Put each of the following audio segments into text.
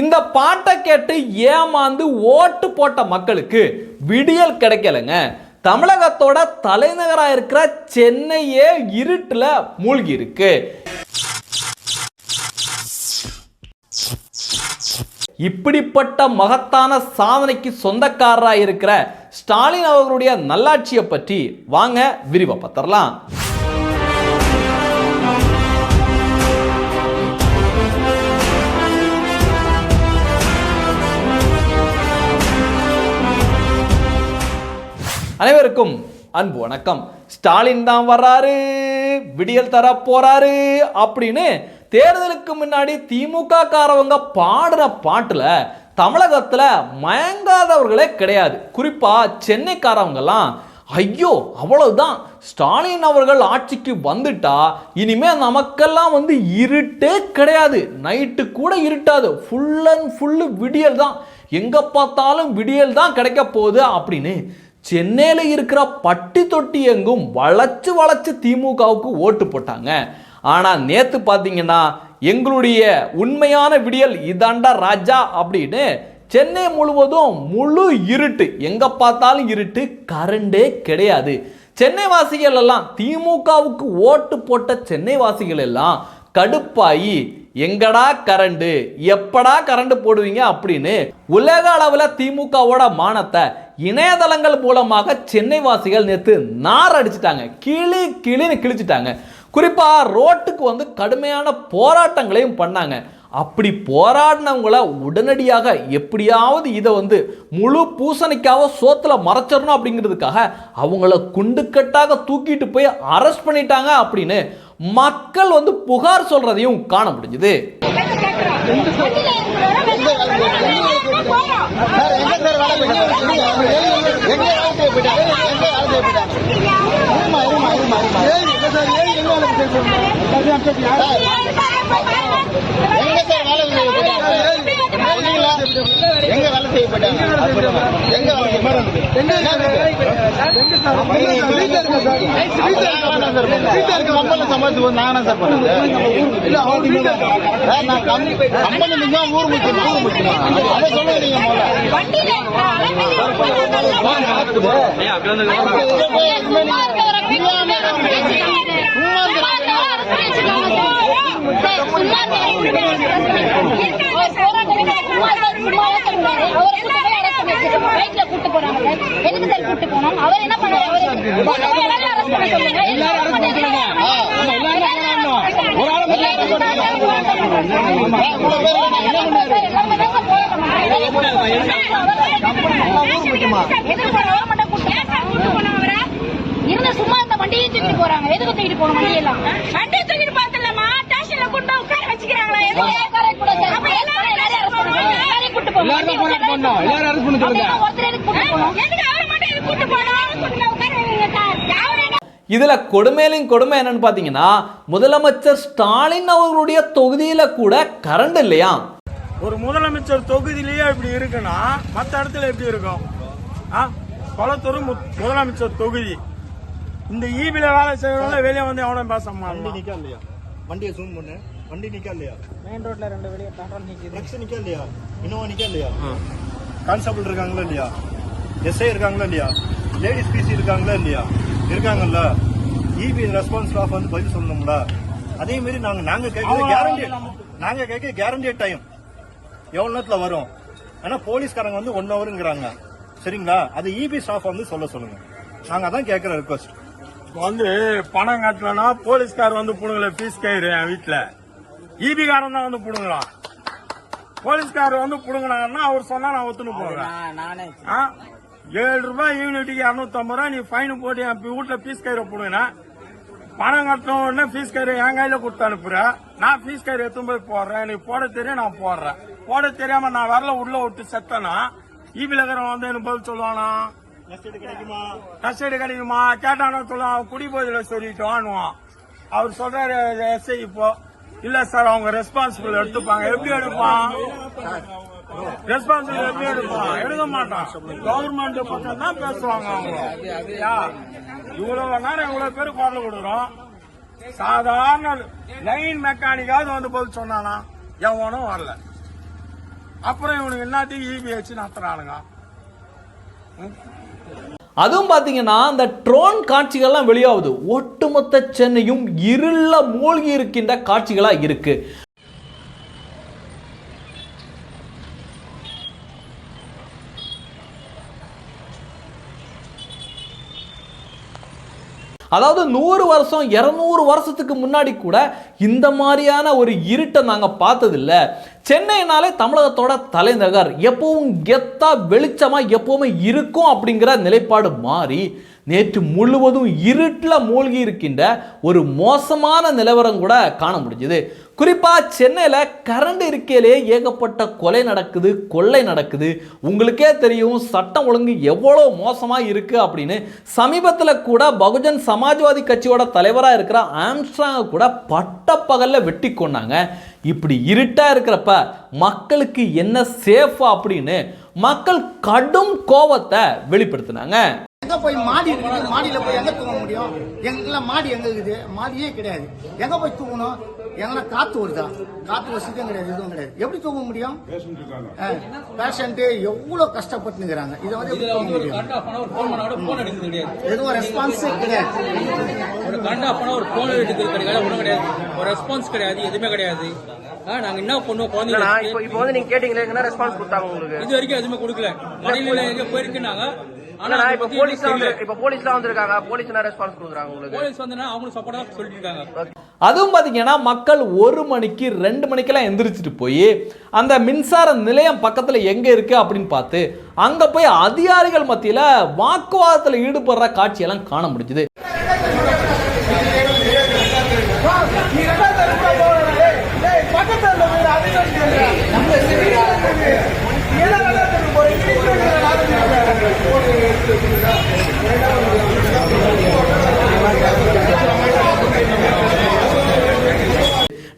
இந்த பாட்டை கேட்டு ஏமாந்து ஓட்டு போட்ட மக்களுக்கு விடியல் கிடைக்கலங்க. தமிழகத்தோட தலைநகராக இருக்கிற சென்னையே இருட்டுல மூழ்கி இருக்கு இப்படிப்பட்ட மகத்தான சாதனைக்கு சொந்தக்காரராக இருக்கிற ஸ்டாலின் அவர்களுடைய நல்லாட்சியை பற்றி வாங்க விரிவா பார்த்துடலாம். அனைவருக்கும் அன்பு வணக்கம். ஸ்டாலின் தான் வர்றாரு விடியல் தர போறாரு அப்படின்னு தேர்தலுக்கு முன்னாடி திமுக காரவங்க பாடுற பாட்டுல தமிழகத்துல மயங்காதவர்களே கிடையாது. குறிப்பா சென்னைக்காரவங்கெல்லாம் ஐயோ அவ்வளவுதான். ஸ்டாலின் அவர்கள் ஆட்சிக்கு வந்துட்டா இனிமே நமக்கெல்லாம் வந்து இருட்டே கிடையாது. நைட்டு கூட இருட்டாது. ஃபுல் அண்ட் ஃபுல்லு விடியல் தான். எங்க பார்த்தாலும் விடியல் தான் கிடைக்க போகுது அப்படின்னு சென்னையில் இருக்கிற பட்டி தொட்டி எங்கும் வளைச்சு வளைச்சு திமுகவுக்கு ஓட்டு போட்டாங்க. ஆனால் நேற்று பார்த்தீங்கன்னா எங்களுடைய உண்மையான விடியல் இதாண்டா ராஜா அப்படின்னு சென்னை முழுவதும் முழு இருட்டு. எங்கே பார்த்தாலும் இருட்டு கரண்டே கிடையாது. சென்னை வாசிகள் எல்லாம் திமுகவுக்கு ஓட்டு போட்ட சென்னை வாசிகள் எல்லாம் கடுப்பாயி எங்கடா கரண்டு? எப்படா கரண்டு போடுவீங்க அப்படின்னு உலக அளவில் திமுகவோட மானத்தை இணையதளங்கள் மூலமாக சென்னை வாசிகள் நேற்று நார் அடிச்சிட்டாங்க. கிளி கிளின்னு கிழிச்சிட்டாங்க. குறிப்பாக ரோட்டுக்கு வந்து கடுமையான போராட்டங்களையும் பண்ணாங்க. அப்படி போராடினவங்கள உடனடியாக எப்படியாவது இதை வந்து முழு பூசணிக்காக சோத்தில் மறைச்சிடணும் அப்படிங்கிறதுக்காக அவங்கள குண்டுக்கட்டாக தூக்கிட்டு போய் அரெஸ்ட் பண்ணிட்டாங்க அப்படின்னு மக்கள் வந்து புகார் சொல்றதையும் காண முடிஞ்சது. எங்க வேலை செய்யப்பட்டாங்க? எங்க வேலை செய்ய போயிட்டாங்க சம்பாதிச்சு சார் இல்ல அவங்க வீட்டுல நான் ஊர் முக்கியம் ஊர் முக்கியம் அதை நீங்க முதல்ல கூட்டு போறாங்க எதுக்கு சார் கூட்டு போனோம் அவர் என்ன பண்ணாரு அவரு எல்லாரும் arrest பண்ண சொல்லுங்க. இருந்த சும்மா இந்த வண்டியை தூக்கிட்டு போறாங்க? எதுக்கு தூக்கிட்டு போன வண்டியெல்லாம்? வண்டியை தூக்கிட்டு பார்த்தலமா ஸ்டேஷன்ல கொண்டு உட்கார வச்சுக்கிறாங்களா. எதுக்கு உட்கார கூட சார் அப்ப எல்லாரும் எல்லாரும் எல்லாரும் கூட்டு போறோம் எல்லாரும் கூட்டு போறோம் எல்லாரும் அரசு பண்ணி சொல்லுங்க ஒருத்தர் எதுக்கு கூட்டு போறோம் எதுக்கு அவரை மட்டும் எதுக்கு கூட்டு போறோம் யாரும் இதுல கொடுமையிலும் கொடுமை என்னன்னு பார்த்தீங்கன்னா முதலமைச்சர் ஸ்டாலின் அவர்களுடைய தொகுதியில கூட கரண்ட் இல்லையா? ஒரு முதலமைச்சர் தொகுதியிலேயே இப்படி இருக்குன்னா மற்ற இடத்துல எப்படி இருக்கும்? ஆ கொளத்தூர் மு- முதலமைச்சர் தொகுதி. இந்த ஈபில வேலை செய்யறவங்கள வெளியே வந்து எவனும் பேச மாட்டான் வண்டியை ஜூம் பண்ணு. வண்டி நிக்கா இல்லையா மெயின் ரோட்ல ரெண்டு வெளியே பெட்ரோல் நிக்குது. நிக்கா இல்லையா இன்னும் நிக்கா இல்லையா கான்ஸ்டபிள் இருக்காங்களா இல்லையா? எஸ்ஐ இருக்காங்களா இல்லையா? லேடிஸ் பிசி இருக்காங்களா இல்லையா? இருக்காங்கல்ல. இபி ரெஸ்பான்ஸ் ஸ்டாஃப் வந்து பதில் சொல்லணும்ல. அதே மாதிரி நாங்க நாங்க கேட்கறது கேரண்டி நாங்க கேட்க கேரண்டி டைம் எவ்வளவு நேரத்துல வரும்? ஆனா போலீஸ்காரங்க வந்து ஒன் ஹவருங்கிறாங்க சரிங்களா? அது இபி ஸ்டாஃப் வந்து சொல்ல சொல்லுங்க. நாங்க அதான் கேட்கிற ரிக்வஸ்ட் வந்து பணம் கட்டலனா போலீஸ்கார் வந்து புடுங்கல ஃபீஸ் கயிறு என் வீட்டுல ஈபி காரன் தான் வந்து புடுங்கலாம் போலீஸ்கார் வந்து புடுங்கினாங்கன்னா அவர் சொன்னா நான் ஒத்துன்னு போவேன். ஆ? ஏழு ரூபாய் யூனிட்டுக்கு இரநூத்தம்பது ரூபாய் நீ ஃபைன் போட்டு என் வீட்டுல ஃபீஸ் கயிறை புடுங்கின பணம் கட்டின உடனே ஃபீஸ் கயிறு என் கையில கொடுத்து அனுப்புற. நான் ஃபீஸ் கயிறு எடுத்து போய் போடுறேன். எனக்கு போட தெரியும் நான் போடுறேன். போட தெரியாம நான் வரல உள்ள விட்டு செத்தனா ஈபில இருக்கிறவன் வந்து எனக்கு பதில் சொல்லுவானா? கஸ்டடி கிடைக்குமா? கேட்டானா சொல்லுவான் அவன் குடி போதில சொல்லிட்டோன்னுவான் அவர் சொல்றாரு எஸ்ஐ இப்போ. இல்ல சார் அவங்க ரெஸ்பான்சிபிள் எடுத்துப்பாங்க. எப்படி எடுப்பான்? ரெஸ்பான்சிபிள் எப்படி எடுப்பான்? எடுக்க மாட்டான். கவர்மெண்ட் பக்கம் தான் பேசுவாங்க அவங்க. இவ்வளவு நேரம் இவ்வளவு பேர் குரல் கொடுக்குறோம். சாதாரண லைன் மெக்கானிக்காவது வந்து பதில் சொன்னானா? எவனும் வரல. அப்புறம் இவனுக்கு என்னத்தையும் ஈபி வச்சு நடத்துறானுங்க அதுவும் பார்த்தீங்கன்னா அந்த ட்ரோன் காட்சிகள்லாம் வெளியாகுது. ஒட்டுமொத்த சென்னையும் இருள மூழ்கி இருக்கின்ற காட்சிகளாக இருக்குது அதாவது நூறு வருஷம் இரநூறு வருஷத்துக்கு முன்னாடி கூட இந்த மாதிரியான ஒரு இருட்டை நாங்கள் பார்த்ததில்ல. சென்னைனாலே தமிழகத்தோட தலைநகர். எப்பவும் கெத்தா வெளிச்சமா எப்பவுமே இருக்கும் அப்படிங்கிற நிலைப்பாடு மாறி நேற்று முழுவதும் இருட்டில் மூழ்கி இருக்கின்ற ஒரு மோசமான நிலவரம் கூட காண முடிஞ்சுது. குறிப்பாக சென்னையில் கரண்ட் இருக்கையிலே ஏகப்பட்ட கொலை நடக்குது கொள்ளை நடக்குது. உங்களுக்கே தெரியும் சட்டம் ஒழுங்கு எவ்வளோ மோசமாக இருக்குது அப்படின்னு. சமீபத்தில் கூட பகுஜன் சமாஜ்வாதி கட்சியோட தலைவராக இருக்கிற ஆம்ஸ்ட்ராங்கை கூட பட்டப்பகலில் வெட்டி கொண்டாங்க இப்படி இருட்டாக இருக்கிறப்ப மக்களுக்கு என்ன சேஃபா அப்படின்னு மக்கள் கடும் கோபத்தை வெளிப்படுத்தினாங்க. எங்க போய் மாடி இருக்குது? மாடியில போய் எங்க தூங்க முடியும்? எங்கெல்லாம் மாடி எங்க இருக்குது? மாடியே கிடையாது. எங்க போய் தூங்கணும்? எங்கன்னா காத்து வருதா? காத்து வசதியும் கிடையாது எதுவும் கிடையாது. எப்படி தூங்க முடியும்? பேஷண்ட் எவ்வளவு கஷ்டப்பட்டுங்கிறாங்க இதை வந்து எப்படி தூங்க முடியும்? எதுவும் ரெஸ்பான்ஸே கிடையாது. ஒரு கரண்ட் ஆஃப் பண்ணா ஒரு போன் எடுக்கிறது கிடையாது. ஒன்றும் கிடையாது. ஒரு ரெஸ்பான்ஸ் கிடையாது. எதுவுமே கிடையாது. ஆ, நாங்க என்ன பண்ணுவோம்? குழந்தைங்க இப்போ இப்போ வந்து நீங்க கேட்டீங்களே ரெஸ்பான்ஸ் கொடுத்தாங்க உங்களுக்கு? இது வரைக்கும் எதுவுமே கொடுக்கல. மனைவியில எங்க போயிருக்குனாங்க ஆனா இப்போ போலீஸ். இப்போ போலீஸ்லாம் வந்திருக்காங்க. போலீஸ் என்ன ரெஸ்பான்ஸ் கொடுக்குறாங்க உங்களுக்கு. போலீஸ் வந்தனா அவங்களும் சப்போர்ட்டா சொல்லிட்டு இருக்காங்க அதுவும் பார்த்தீங்கன்னா மக்கள் ஒரு மணிக்கு ரெண்டு மணிக்கெல்லாம் எந்திரிச்சிட்டு போய் அந்த மின்சார நிலையம் பக்கத்தில் எங்கே இருக்குது அப்படின்னு பார்த்து அங்கே போய் அதிகாரிகள் மத்தியில் வாக்குவாதத்தில் ஈடுபடுற காட்சியெல்லாம் காண முடிஞ்சுது.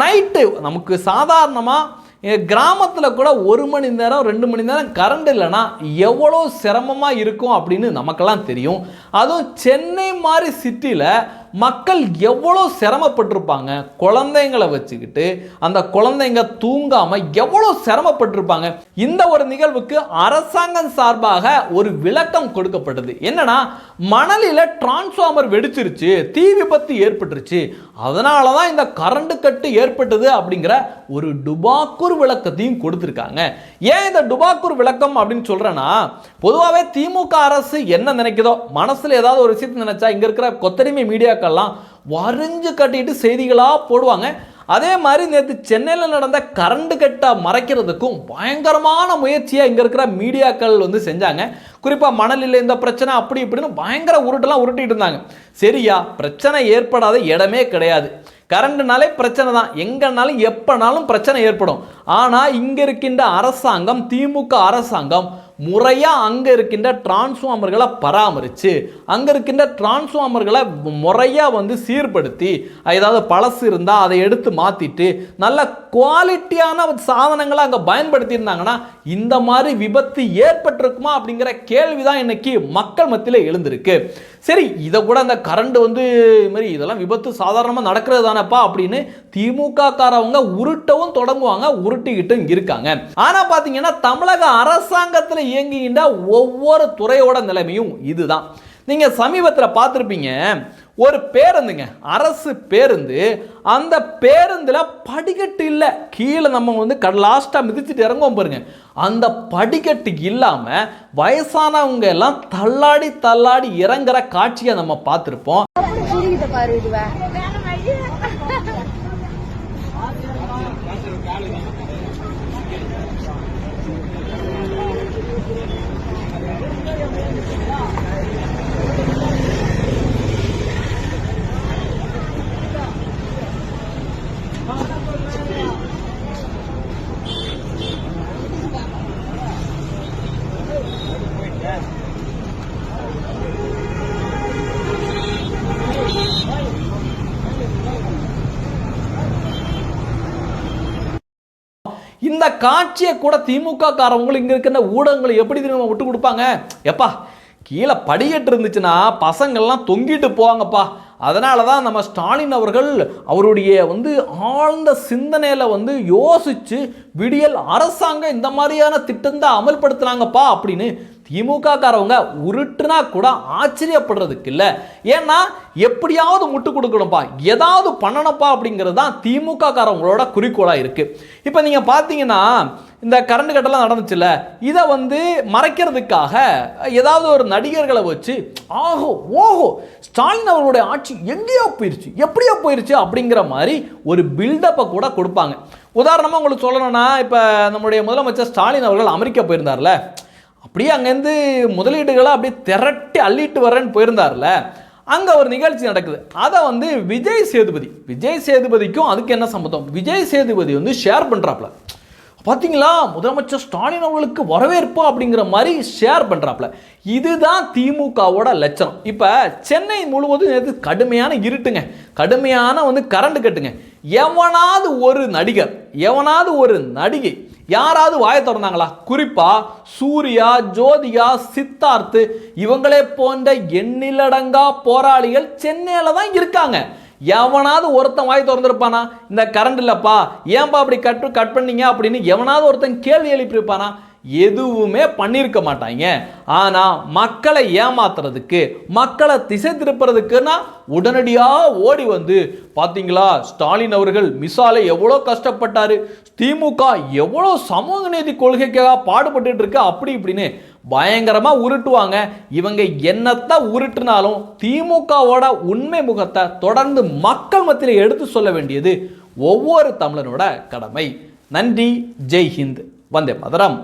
நைட்டு நமக்கு சாதாரணமாக கிராமத்தில் கூட ஒரு மணி நேரம் ரெண்டு மணி நேரம் கரண்ட் இல்லைன்னா எவ்வளோ சிரமமாக இருக்கும் அப்படின்னு நமக்கெல்லாம் தெரியும். அதுவும் சென்னை மாதிரி சிட்டியில் மக்கள் எவ்வளோ சிரமப்பட்டிருப்பாங்க? குழந்தைங்களை வச்சுக்கிட்டு அந்த குழந்தைங்க தூங்காமல் எவ்வளோ சிரமப்பட்டிருப்பாங்க? இந்த ஒரு நிகழ்வுக்கு அரசாங்கம் சார்பாக ஒரு விளக்கம் கொடுக்கப்பட்டது. என்னன்னா மணலில் டிரான்ஸ்ஃபார்மர் வெடிச்சிருச்சு தீ விபத்து ஏற்பட்டுருச்சு. அதனால தான் இந்த கரண்ட் கட்டு ஏற்பட்டது அப்படிங்கிற ஒரு டுபாக்கூர் விளக்கத்தையும் கொடுத்துருக்காங்க. ஏன் இந்த டுபாக்கூர் விளக்கம் அப்படின்னு சொல்கிறேன்னா பொதுவாகவே திமுக அரசு என்ன நினைக்குதோ மனசில் ஏதாவது ஒரு விஷயத்தை நினைச்சா இங்கே இருக்கிற கொத்தடிமை மீடியாக்கள்லாம் வரைஞ்சு கட்டிட்டு செய்திகளாக போடுவாங்க. அதே மாதிரி நேற்று சென்னையில் நடந்த கரண்ட் கட்டை மறைக்கிறதுக்கும் பயங்கரமான முயற்சியாக இங்கே இருக்கிற மீடியாக்கள் வந்து செஞ்சாங்க. குறிப்பாக மணலில் இந்த பிரச்சனை அப்படி இப்படின்னு பயங்கர உருட்டெல்லாம் உருட்டிட்டு இருந்தாங்க. சரியா பிரச்சனை ஏற்படாத இடமே கிடையாது. கரண்ட்னாலே பிரச்சனை தான். எங்கனாலும் எப்போனாலும் பிரச்சனை ஏற்படும். ஆனால் இங்கே இருக்கின்ற அரசாங்கம் திமுக அரசாங்கம் முறையாக அங்கே இருக்கின்ற டிரான்ஸ்ஃபார்மர்களை பராமரித்து அங்கே இருக்கின்ற டிரான்ஸ்ஃபார்மர்களை முறையாக வந்து சீர்படுத்தி ஏதாவது பழசு இருந்தால் அதை எடுத்து மாற்றிட்டு நல்ல குவாலிட்டியான சாதனங்களை அங்கே பயன்படுத்தியிருந்தாங்கன்னா இந்த மாதிரி விபத்து ஏற்பட்டிருக்குமா அப்படிங்கிற கேள்வி தான் இன்னைக்கு மக்கள் மத்தியில் எழுந்திருக்கு. சரி இதை கூட அந்த கரண்ட் வந்து இது மாதிரி இதெல்லாம் விபத்து சாதாரணமாக நடக்கிறது தானப்பா அப்படின்னு திமுக காரவங்க உருட்டவும் தொடங்குவாங்க உருட்டிக்கிட்டும் இருக்காங்க. ஆனால் பார்த்தீங்கன்னா தமிழக அரசாங்கத்தில் இயங்குகின்ற ஒவ்வொரு துறையோட நிலைமையும் இதுதான். நீங்கள் சமீபத்தில் பார்த்துருப்பீங்க ஒரு பேருந்துங்க அரசு பேருந்து அந்த பேருந்தில் படிக்கட்டு இல்லை. கீழே நம்ம வந்து லாஸ்ட்டாக மிதிச்சுட்டு இறங்குவோம் பாருங்க. அந்த படிக்கட்டு இல்லாமல் வயசானவங்க எல்லாம் தள்ளாடி தள்ளாடி இறங்குற காட்சியை நம்ம பார்த்துருப்போம் பாரு இதுவ இந்த காட்சியை கூட திமுக காரவங்களும் இங்கே இருக்கிற ஊடகங்களை எப்படி திரும்ப விட்டு கொடுப்பாங்க? எப்பா கீழே படிக்கட்டு இருந்துச்சுன்னா பசங்கள்லாம் தொங்கிட்டு போவாங்கப்பா. அதனால தான் நம்ம ஸ்டாலின் அவர்கள் அவருடைய வந்து ஆழ்ந்த சிந்தனையில் வந்து யோசிச்சு விடியல் அரசாங்கம் இந்த மாதிரியான திட்டம் தான் அமல்படுத்துனாங்கப்பா அப்படின்னு திமுக காரவங்க உருட்டுனா கூட ஆச்சரியப்படுறதுக்கு இல்லை ஏன்னா எப்படியாவது முட்டு கொடுக்கணும்ப்பா. ஏதாவது பண்ணணும்ப்பா அப்படிங்கிறது தான் திமுக காரவங்களோட குறிக்கோளாக இருக்குது இப்போ நீங்கள் பார்த்தீங்கன்னா இந்த கரண்ட் கட்டெல்லாம் நடந்துச்சுல்ல இதை வந்து மறைக்கிறதுக்காக ஏதாவது ஒரு நடிகர்களை வச்சு ஆஹோ ஓஹோ ஸ்டாலின் அவர்களுடைய ஆட்சி எங்கேயோ போயிருச்சு எப்படியோ போயிருச்சு அப்படிங்கிற மாதிரி ஒரு பில்டப்பை கூட கொடுப்பாங்க. உதாரணமாக உங்களுக்கு சொல்லணும்னா இப்போ நம்முடைய முதலமைச்சர் ஸ்டாலின் அவர்கள் அமெரிக்கா போயிருந்தார்ல அப்படியே அங்கேருந்து முதலீடுகளை அப்படியே திரட்டி அள்ளிட்டு வரேன்னு போயிருந்தார்ல அங்கே ஒரு நிகழ்ச்சி நடக்குது. அதை வந்து விஜய் சேதுபதி விஜய் சேதுபதிக்கும் அதுக்கு என்ன சம்மந்தம்? விஜய் சேதுபதி வந்து ஷேர் பண்ணுறாப்புல பார்த்தீங்களா முதலமைச்சர் ஸ்டாலின் அவர்களுக்கு வரவேற்பு அப்படிங்கிற மாதிரி ஷேர் பண்ணுறாப்புல இதுதான் திமுகவோட லட்சணம். இப்போ சென்னை முழுவதும் நேற்று கடுமையான இருட்டுங்க. கடுமையான வந்து கரண்ட் கட்டுங்க. எவனாவது ஒரு நடிகர் எவனாவது ஒரு நடிகை யாராவது வாயை திறந்தாங்களா? குறிப்பா சூர்யா ஜோதிகா சித்தார்த்து இவங்களே போன்ற எண்ணிலடங்கா போராளிகள் சென்னையில தான் இருக்காங்க. எவனாவது ஒருத்தன் வாய் திறந்துருப்பானா? இந்த கரண்ட் இல்லைப்பா. ஏன்பா அப்படி கட் கட் பண்ணீங்க அப்படின்னு எவனாவது ஒருத்தன் கேள்வி எழுப்பியிருப்பானா? எதுவுமே பண்ணியிருக்க மாட்டாங்க. ஆனால் மக்களை ஏமாத்துறதுக்கு மக்களை திசை திருப்புறதுக்குன்னா உடனடியாக ஓடி வந்து பார்த்தீங்களா ஸ்டாலின் அவர்கள் மிசாலை எவ்வளோ கஷ்டப்பட்டார் திமுக எவ்வளோ சமூக நீதி கொள்கைக்காக பாடுபட்டு இருக்கு அப்படி இப்படின்னு பயங்கரமாக உருட்டுவாங்க. இவங்க என்னத்தான் உருட்டுனாலும் திமுகவோட உண்மை முகத்தை தொடர்ந்து மக்கள் மத்தியில் எடுத்து சொல்ல வேண்டியது ஒவ்வொரு தமிழனோட கடமை. நன்றி ஜெய்ஹிந்த். வந்தே மதரம்.